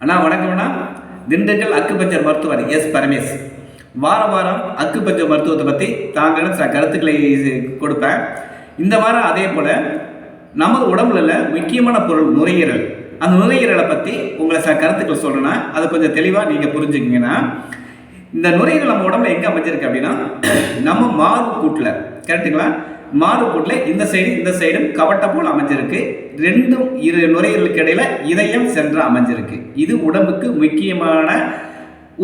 அண்ணா வணக்கம்ண்ணா திண்டுக்கல் அக்குபஞ்சர் மருத்துவர் எஸ். பரமேஷ் வார வாரம் அக்குபஞ்சர் மருத்துவத்தை பற்றி தாங்களும் சில கருத்துக்களை இது- கொடுப்பேன். இந்த வாரம் அதே போல் நமது உடம்புல முக்கியமான பொருள் நுரையீரல். அந்த நுரையீரலை பற்றி உங்களை சில கருத்துக்கள் சொல்கிறேன்னா அதை கொஞ்சம் தெளிவாக நீங்கள் புரிஞ்சுக்கிங்கன்னா இந்த நுரையீரல் நம்ம உடம்புல எங்கே அமைஞ்சிருக்கு அப்படின்னா நம்ம மார்பு கூட்டில். கரெக்டுங்களா மாறுபூட்டில் இந்த சைடு இந்த சைடும் கவட்ட போல் அமைஞ்சிருக்கு. ரெண்டும் இரு நுரையீரலுக்கு இடையில இதயம் சென்று அமைஞ்சிருக்கு. இது உடம்புக்கு முக்கியமான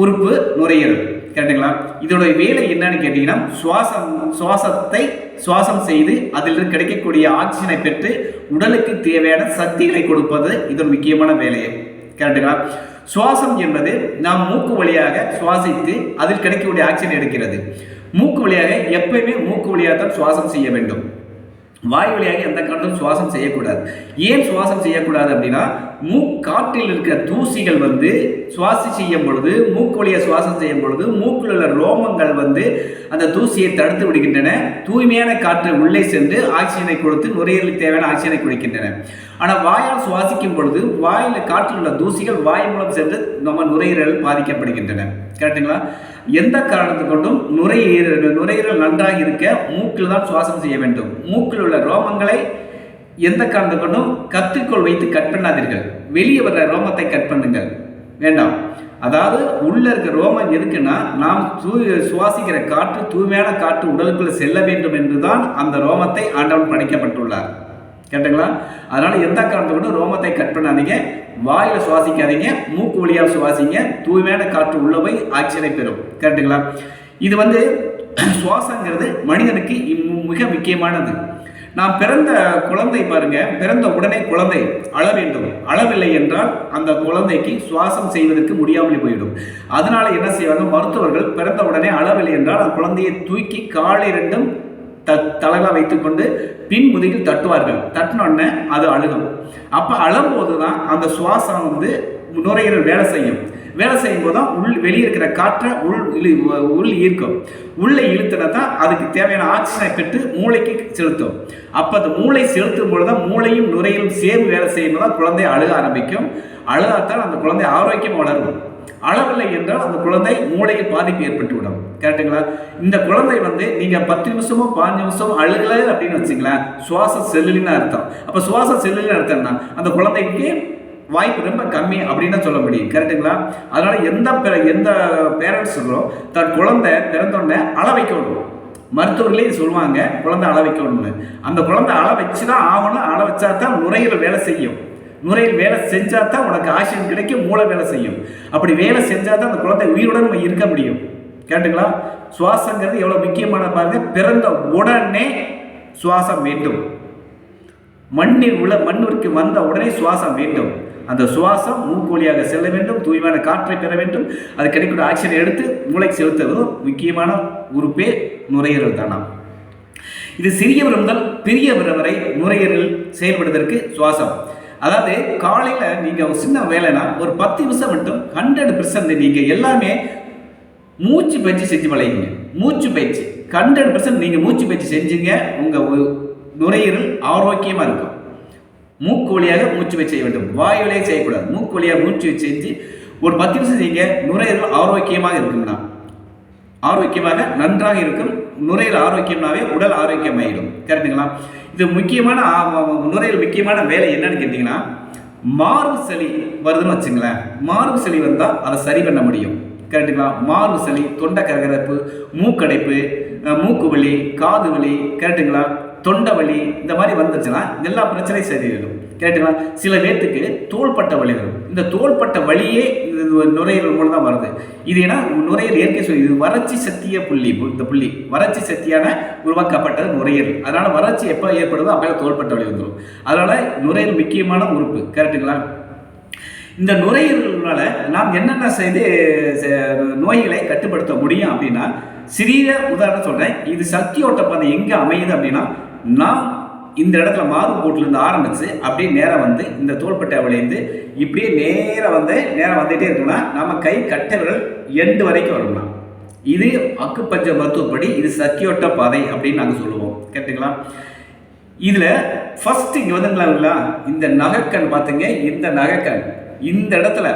உறுப்பு நுரையீரல். கேட்டுங்களா? இதோடைய வேலை என்னன்னு கேட்டிங்கன்னா சுவாசம் சுவாசத்தை சுவாசம் செய்து அதிலிருந்து கிடைக்கக்கூடிய ஆக்சிஜனை பெற்று உடலுக்கு தேவையான சக்திகளை கொடுப்பது இதன் முக்கியமான வேலையை. கேட்டுங்களா? சுவாசம் என்பது நாம் மூக்கு வழியாக சுவாசித்து அதில் கிடைக்கக்கூடிய ஆக்சிஜன் எடுக்கிறது. மூக்கு வழியாக எப்பயுமே மூக்கு வழியாக தான் சுவாசம் செய்ய வேண்டும். வாய் வழியாக எந்த காற்றும் சுவாசம் செய்யக்கூடாது. ஏன் சுவாசம் செய்யக்கூடாது அப்படின்னா மூக்காற்றில் இருக்கிற தூசிகள் வந்து சுவாசி செய்யும் பொழுது மூக்கு வழியை சுவாசம் செய்யும் பொழுது மூக்கில் உள்ள ரோமங்கள் வந்து அந்த தூசியை தடுத்து விடுகின்றன. தூய்மையான காற்று உள்ளே சென்று ஆக்சிஜனை கொடுத்து நுரையீரலுக்கு தேவையான ஆக்சிஜனை கொடுக்கின்றன. ஆனால் வாயால் சுவாசிக்கும் பொழுது வாயில் காற்றில் உள்ள தூசிகள் வாய் மூலம் சென்று நம்ம நுரையீரல் பாதிக்கப்படுகின்றன. கரெக்டுங்களா எந்த காரணத்தை கொண்டும் நுரையீரல் நுரையீரல் நன்றாக இருக்க மூக்கில் தான் சுவாசம் செய்ய வேண்டும். மூக்கில் உள்ள ரோமங்களை எந்த காரணத்தை கொண்டும் கத்திரிக்கோள் வைத்து கட் பண்ணாதீர்கள். வெளியே வர்ற ரோமத்தை கட் பண்ணுங்கள். வேண்டாம். அதாவது உள்ளே இருக்க ரோமம் எதுக்குன்னா நாம் தூ சுவாசிக்கிற காற்று தூய்மையான காற்று உடலுக்குள்ளே செல்ல வேண்டும் என்று தான் அந்த ரோமத்தை ஆண்டவன் படைக்கப்பட்டுள்ளார். கேட்டுங்களா? அதனால் எந்த காரணத்தை கொண்டும் ரோமத்தை கட் பண்ணாதீங்க. வாயில சுவாசிக்காதீங்க மூக்கு வழியாக சுவாசிங்க தூய்மையான காற்று உள்ள போய் ஆக்சிஜனை பெறும். கரெக்டுங்களா இது வந்து சுவாசங்கிறது மனிதனுக்கு மிக முக்கியமானது. நாம் பிறந்த குழந்தை பாருங்க பிறந்த உடனே குழந்தை அழ வேண்டும். அளவில்லை என்றால் அந்த குழந்தைக்கு சுவாசம் செய்வதற்கு முடியாமல் போயிடும். அதனால என்ன செய்வாங்க மருத்துவர்கள் பிறந்த உடனே அளவில்லை என்றால் அந்த குழந்தையை தூக்கி காலை ரெண்டும் த தலைவா வைத்துக்கொண்டு பின் முதுகில் தட்டுவார்கள். தட்டினோடனே அது அழுகும். அப்போ அழும்போது தான் அந்த சுவாசம் வந்து நுரையீரல் வேலை செய்யும். வேலை செய்யும் போது தான் உள் வெளியே இருக்கிற காற்றை உள் இழு உள் ஈர்க்கும். உள்ளே இழுத்துனா தான் அதுக்கு தேவையான ஆக்சிஜனை பெற்று மூளைக்கு செலுத்தும். அப்போ அந்த மூளை செலுத்தும் பொழுது தான் மூளையும் நுரையிலும் சேர்ந்து வேலை செய்யும் போது தான் குழந்தை அழுக ஆரம்பிக்கும். அழுகாத்தான் அந்த குழந்தை ஆரோக்கியம் வளரும். அளவில்லை என்றால் அந்த குழந்தை மூளையில் பாதிப்பு ஏற்பட்டுவிடும். கரெக்டுங்களா இந்த குழந்தை வந்து நீங்க பத்து நிமிஷமோ பாஞ்சு நிமிஷமோ அழுகலை அப்படின்னு வச்சுங்களேன் சுவாச செல்லுலின்னு அர்த்தம். அப்ப சுவாச செல்லுலின்னு அர்த்தம்னா அந்த குழந்தைக்கு வாய்ப்பு ரொம்ப கம்மி அப்படின்னு சொல்ல முடியும். கரெக்டுங்களா அதனால எந்த எந்த பேரண்ட்ஸுகளோ தன் குழந்தை பிறந்தோடனே அள வைக்கணும். மருத்துவர்களே சொல்லுவாங்க குழந்தை அள வைக்கணும்னு. அந்த குழந்தை அள வச்சு தான் ஆகணும் அள வச்சா தான் நுரையீரல் வேலை செய்யும். நுரையில் வேலை செஞ்சால் தான் உனக்கு ஆக்சிஜன் கிடைக்கும் மூளை வேலை செய்யும். அப்படி வேலை செஞ்சால் தான் அந்த குழந்தை உயிருடன் இருக்க முடியும். கேட்டுங்களா சுவாசங்கிறது எவ்வளோ முக்கியமான பாருங்க. பிறந்த உடனே சுவாசம் வேண்டும். மண்ணில் உள்ள மண்ணிற்கு வந்த உடனே சுவாசம் வேண்டும். அந்த சுவாசம் மூக்கு செல்ல வேண்டும் தூய்மையான காற்றை பெற வேண்டும். அது கிடைக்கூடிய ஆக்சிஜனை எடுத்து மூளை செலுத்துவதும் முக்கியமான உறுப்பே நுரையீரல் தானாம். இது சிறியவர் முதல் பெரியவர் வரை நுரையீரல் செயல்படுவதற்கு சுவாசம். அதாவது காலையில் நீங்கள் ஒரு சின்ன வேலைனா ஒரு பத்து நிமிஷம் மட்டும் ஹண்ட்ரட் பர்சன்ட் நீங்கள் எல்லாமே மூச்சு பயிற்சி செஞ்சு பழகிங்க மூச்சு பயிற்சி. ஹண்ட்ரட் பர்சன்ட் நீங்கள் மூச்சு பயிற்சி செஞ்சீங்க உங்கள் நுரையீரல் ஆரோக்கியமாக இருக்கும். மூக்கு வழியாக மூச்சு பயிற்சி செய்ய வேண்டும். வாய் வழியாக செய்யக்கூடாது. மூக்கு வழியாக மூச்சு செஞ்சு ஒரு பத்து நிமிஷம் செய்யுங்க நுரையீரல் ஆரோக்கியமாக இருக்கும்னா. ஆரோக்கியமாக நன்றாக இருக்கும். நுரையீரல் ஆரோக்கியம்னாவே உடல் ஆரோக்கியமாயிடும். கரெக்டுங்களா இது முக்கியமான நுரையில் நுரையீரல் முக்கியமான வேலை என்னன்னு கேட்டிங்கன்னா மார்பு சளி வருதுன்னு வச்சுங்களேன். மார்பு சளி வந்தால் அதை சரி பண்ண முடியும். கரெக்டுங்களா மார்பு சளி தொண்டை கரகரப்பு மூக்கடைப்பு மூக்கு வலி காது வலி கரெக்டுங்களா தொண்டை வலி இந்த மாதிரி வந்துச்சுன்னா எல்லா பிரச்சனையும் சரியாயிடும் கரெக்டுங்களா சில பேர்த்துக்கு தோள்பட்ட வலி வரும். இந்த தோள்பட்ட வலியே இது ஒரு நுரையீரல் மூலம் தான் வருது. இது ஏன்னா நுரையீரல் இயற்கை சொல்லி இது வறட்சி சக்திய புள்ளி இந்த புள்ளி. வறட்சி சக்தியான உருவாக்கப்பட்டது நுரையீரல். அதனால வறட்சி எப்போ ஏற்படுதோ அப்போ தோள்பட்ட வழி வந்துடும் அதனால நுரையீரல் முக்கியமான உறுப்பு கரெக்டுங்களா இந்த நுரையீரல்னால நாம் என்னென்ன செய்து நோய்களை கட்டுப்படுத்த முடியும் அப்படின்னா சிறிய உதாரணம் சொல்கிறேன் இது சக்தி பாதை எங்கே அமையுது அப்படின்னா நாம் இந்த இடத்துல மாறுபோட்டிலிருந்து ஆரம்பித்து அப்படியே நேராக வந்து இந்த தோள்பட்டை விளைந்து இப்படியே நேராக வந்து நேராக வந்துகிட்டே இருக்குன்னா நம்ம கை கட்டை விரல் எண்டு வரைக்கும் வரணும் இது அக்குப்பஞ்ச மருத்துவப்படி இது சக்கியோட்ட பாதை அப்படின்னு நாங்கள் சொல்லுவோம். கேட்டுங்களா? இதில் ஃபஸ்ட்டு இங்கே வந்துங்களா இந்த நகைக்கண் பார்த்துங்க இந்த நகைக்கண். இந்த இடத்துல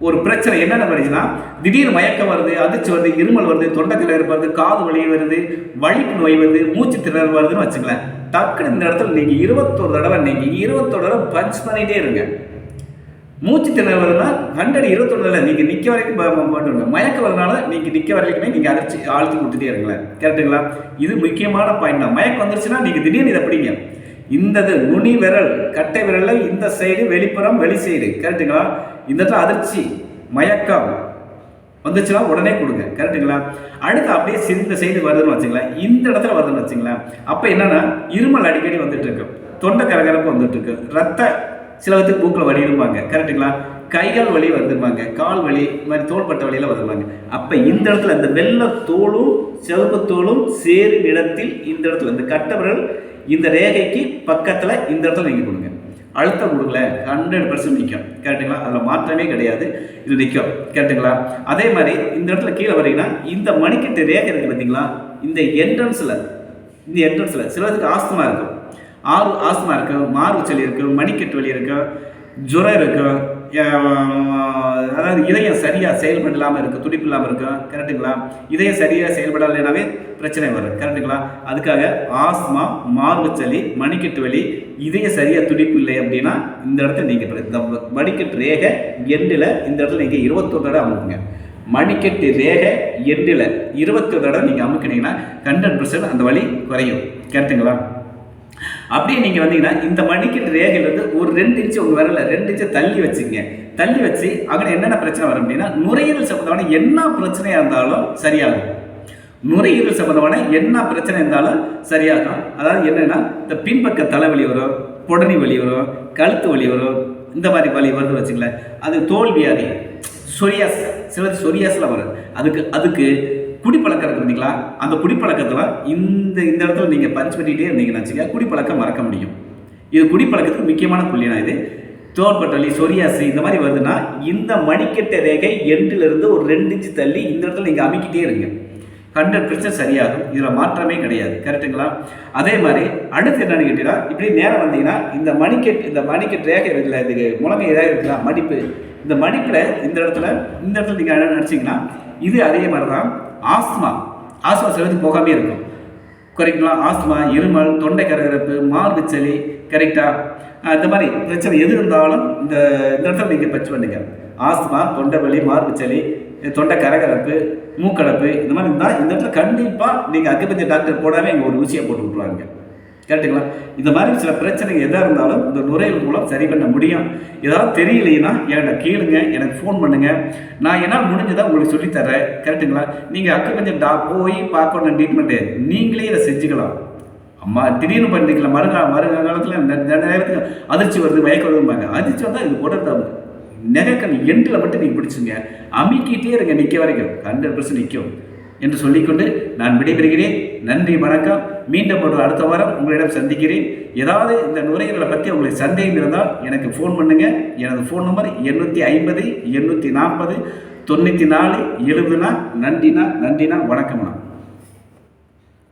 ஒரு பிரச்சனை என்னென்ன வருதுன்னா திடீர் மயக்கம் வருது அதிர்ச்சி வருது இருமல் வருது தொண்டைக்கலை வருது காது வலி வருது வலிப்பு நோய் வருது மூச்சு திணறல் வருதுன்னு வச்சுக்கலாம் டக்குன்னு இந்த இடத்துல நீங்கள் இருபத்தோரு தடவை நீங்கள் இருபத்தோரு தடவை பஞ்ச் பண்ணிகிட்டே இருங்க. மூச்சு திணறல் வருதுன்னா ஹண்ட்ரட் இருபத்தொன்னு தடவை நீங்கள் நிற்க வரைக்கும் பண்ணுங்க மயக்கம் வரனால நீங்கள் நிற்க வரைக்குமே நீங்கள் அதிர்ச்சி ஆழ்த்தி கொடுத்துட்டே இருங்களேன். கரெக்டுங்களா இது முக்கியமான பாயிண்ட் தான். மயக்கம் வந்துருச்சுன்னா நீங்கள் திடீர்னு இதை பிடிங்க. இந்த இது நுனி விரல் கட்டை விரலில் இந்த சைடு வெளிப்புறம் வெளி சைடு கரெக்டுங்களா இந்த இடத்துல அதிர்ச்சி மயக்கம். வந்துச்சுன்னா உடனே கொடுங்க. கரெக்டுங்களா அடுத்து அப்படியே இந்த சைடு வருதுன்னு வச்சுங்களேன். இந்த இடத்துல வருதுன்னு வச்சுங்களேன். அப்போ என்னன்னா இருமல் அடிக்கடி வந்துட்டு இருக்கு தொண்டை கரகரப்பு வந்துட்டு இருக்கு ரத்த சிலவத்துக்கு மூக்கில் வலி இருப்பாங்க கரெக்டுங்களா கைகள் வலி வருதுப்பாங்க கால் வலி இது மாதிரி தோள்பட்ட வலியெல்லாம் வருதுப்பாங்க அப்போ இந்த இடத்துல இந்த வெள்ளை தோலும் சிவப்பு தோலும் சேரும் இடத்தில் இந்த இடத்துல இந்த கட்டவர்கள் விரல் இந்த ரேகைக்கு பக்கத்தில் இந்த இடத்துல நீங்கள் கொடுங்க. அழுத்தம் கொடுக்கல ஹண்ட்ரட் பர்சன்ட் நிற்கும் கரெக்டுங்களா அதில் மாற்றமே கிடையாது. இது நிற்கும் கரெக்டுங்களா அதே மாதிரி இந்த இடத்துல கீழே வரீங்கன்னா இந்த மணிக்கட்டு ரேகை இருக்குது பார்த்தீங்களா இந்த என்ட்ரன்ஸில் இந்த என்ட்ரன்ஸில் சிலதுக்கு ஆஸ்துமா இருக்கும். ஆறு ஆஸ்துமா இருக்கும் மார்பு சளி இருக்கும் மணிக்கட்டு வலி இருக்கும் ஜுரம் இருக்கும் அதாவது இதயம் சரியாக செயல்படலாமல் இருக்கும் துடிப்பு இல்லாமல் இருக்கும் கரெக்டுங்களா இதயம் சரியாக செயல்படலைனாவே பிரச்சனை வரும் கரெக்டுங்களா அதுக்காக ஆஸ்மா மார்பு சளி மணிக்கட்டு வலி இதய சரியாக துடிப்பு இல்லை அப்படின்னா இந்த இடத்துல நீங்கள் இந்த மணிக்கட்டு ரேகை எண்டில் இந்த இடத்துல நீங்கள் இருபத்தொரு தடவை அமுக்குங்க. மணிக்கட்டு ரேகை எண்டில் இருபத்தொரு தடவை நீங்கள் அமுக்கினீங்கன்னா ஹண்ட்ரட் பர்சன்ட் அந்த வலி குறையும். கரெக்டுங்களா அப்படியே நீங்கள் வந்தீங்கன்னா இந்த மணிக்கட்டு ரேகையிலேருந்து ஒரு ரெண்டு இன்ச்சு உங்கள் விரல ரெண்டு இன்ச்சு தள்ளி வச்சுங்க தள்ளி வச்சு அங்கே என்னென்ன பிரச்சனை வரும் அப்படின்னா நுரையீரல் சம்பந்தமான என்ன பிரச்சனையாக இருந்தாலும் சரியாகும். நுரையீரல் சம்பந்தமான என்ன பிரச்சனை இருந்தாலும் சரியாகும். அதாவது என்னென்னா இந்த பின்பக்க தலைவலி வரும் புடனி வலி வரும் கழுத்து வலி வரும் இந்த மாதிரி வலி வருது வச்சுங்களேன் அது தோல் வியாதி. சொரியாஸ் சிலது சொரியாஸில் வரும். அதுக்கு அதுக்கு குடிப்பழக்கம் இருக்கு அந்த குடிப்பழக்கத்தில் இந்த இந்த இடத்துல நீங்கள் பஞ்ச் பண்ணிகிட்டே இருந்தீங்கன்னு வச்சுக்க குடிப்பழக்கம் மறக்க முடியும். இது குடிப்பழக்கத்துக்கு முக்கியமான புள்ளினா இது. தோள்பட்டலி சொரியாசு இந்த மாதிரி வருதுன்னா இந்த மணிக்கட்ட ரேகை எண்டிலிருந்து ஒரு ரெண்டு இன்ச்சு தள்ளி இந்த இடத்துல நீங்கள் அமைக்கிட்டே இருங்க. ஹண்ட்ரட் பர்சன்ட் சரியாகும். இதில் மாற்றமே கிடையாது. கரெக்டுங்களா அதே மாதிரி அடுத்து என்னன்னு கேட்டீங்கன்னா இப்படி நேரம் வந்தீங்கன்னா இந்த மணிக்கெட் இந்த மணிக்கெட் ரேகை இருக்குல்ல இதுக்கு முழங்கை ஏதாவது இருக்குல்ல மடிப்பு. இந்த மடிப்பில் இந்த இடத்துல இந்த இடத்துல நீங்கள் நினச்சிங்கன்னா இது அதே மாதிரி தான் ஆஸ்மா ஆஸ்மா சிலதுக்கு போகாமே இருக்கும். கரெக்டுங்களா ஆஸ்மா இருமல் தொண்டை கரகரப்பு மார்பு சளி கரெக்டாக இந்த மாதிரி பிரச்சனை எது இருந்தாலும் இந்த இந்த இடத்துல நீங்கள் பச்சு பண்ணுங்க ஆஸ்மா தொண்டை வலி மார்பு சளி தொண்டை கரகரப்பு மூக்கடப்பு இந்த மாதிரி இருந்தால் இந்த இடத்துல கண்டிப்பாக நீங்கள் அக்குபஞ்சர் டாக்டர் போடாமல் இங்கே ஒரு ஊசியை போட்டு விட்ருவாங்க கரெக்டுங்களா இந்த மாதிரி சில பிரச்சனைகள் எதாக இருந்தாலும் இந்த நுரையீரல் மூலம் சரி பண்ண முடியும் ஏதாவது தெரியலைன்னா என்கிட்ட கேளுங்க எனக்கு ஃபோன் பண்ணுங்க நான் என்னால் முடிஞ்சதை உங்களுக்கு சொல்லித்தரேன் கரெக்டுங்களா நீங்கள் அக்குபஞ்சர் டா போய் பார்க்கணும் ட்ரீட்மெண்ட்டு நீங்களே இதை செஞ்சுக்கலாம் அம்மா திடீர்னு பண்ணிக்கலாம் மறுகா மறுகா காலத்தில் நேரத்துக்கு அதிர்ச்சி வருது மயக்கம் வருதும்பாங்க அதிர்ச்சி வந்தால் இது போட்டுருந்தாங்க நெகக்கண் எண்டில் மட்டும் நீங்கள் பிடிச்சுங்க. அமுக்கிட்டே இருங்க நிற்க வரைக்கும். ஹண்ட்ரட் பர்சன்ட் நிற்கும் என்று சொல்லிக்கொண்டு நான் விடைபெறுகிறேன். நன்றி வணக்கம். மீண்டும் ஒரு அடுத்த வாரம் உங்களிடம் சந்திக்கிறேன். ஏதாவது இந்த நுரையீரலை பற்றி உங்களுக்கு சந்தேகம் இருந்தால் எனக்கு ஃபோன் பண்ணுங்கள் எனது ஃபோன் நம்பர் எண்ணூற்றி ஐம்பது எண்ணூற்றி நாற்பது தொண்ணூற்றி நாலு எழுபதுனா நன்றினா நன்றினா வணக்கம்னா.